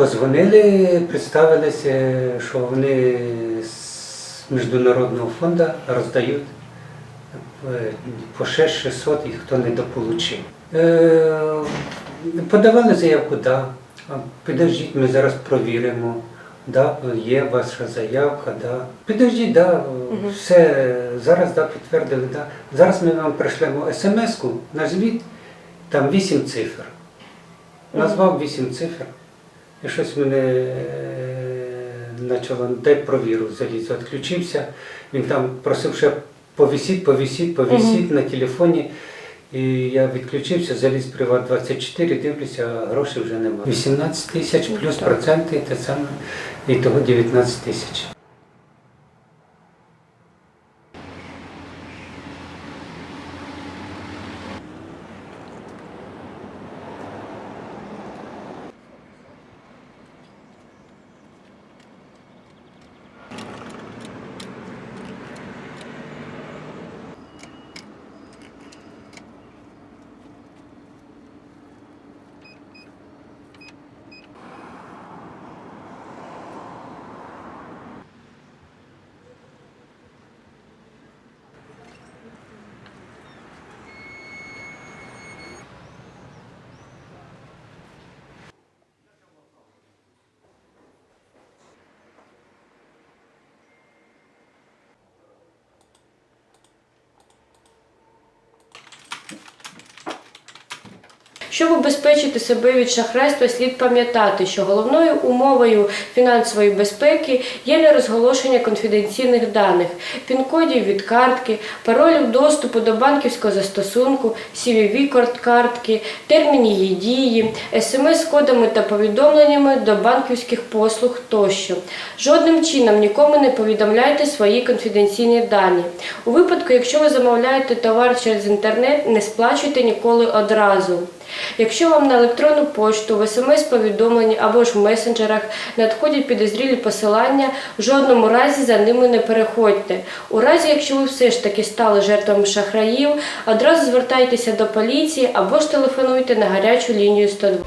Позвонили, представилися, що вони з міжнародного фонду роздають е, по 6-600 і хто не дополучив. Е, Подавали заявку, так. Да. Підождіть, ми зараз провіримо. Да, є ваша заявка, да. Підождіть, да, все, зараз да, підтвердили, да. Зараз ми вам пришлемо смс-ку на звіт, там 8 цифр. Назвав 8 цифр. І щось мене е, почало, дай провіру, заліз, відключився. Він там просив ще повісіть, повісіть, повісіть на телефоні. І я відключився, заліз Приват 24, дивлюся, а грошей вже немає. 18 тисяч плюс проценти, те саме, і того 19 тисяч. Щоб убезпечити себе від шахрайства, слід пам'ятати, що головною умовою фінансової безпеки є нерозголошення конфіденційних даних, пін-кодів від картки, паролів доступу до банківського застосунку, cvv картки, термін її дії, смс-кодами та повідомленнями до банківських послуг тощо. Жодним чином нікому не повідомляйте свої конфіденційні дані. У випадку, якщо ви замовляєте товар через інтернет, не сплачуйте ніколи одразу. Якщо вам на електронну пошту, в смс-повідомленні або ж в месенджерах надходять підозрілі посилання, в жодному разі за ними не переходьте. У разі, якщо ви все ж таки стали жертвами шахраїв, одразу звертайтеся до поліції або ж телефонуйте на гарячу лінію 102.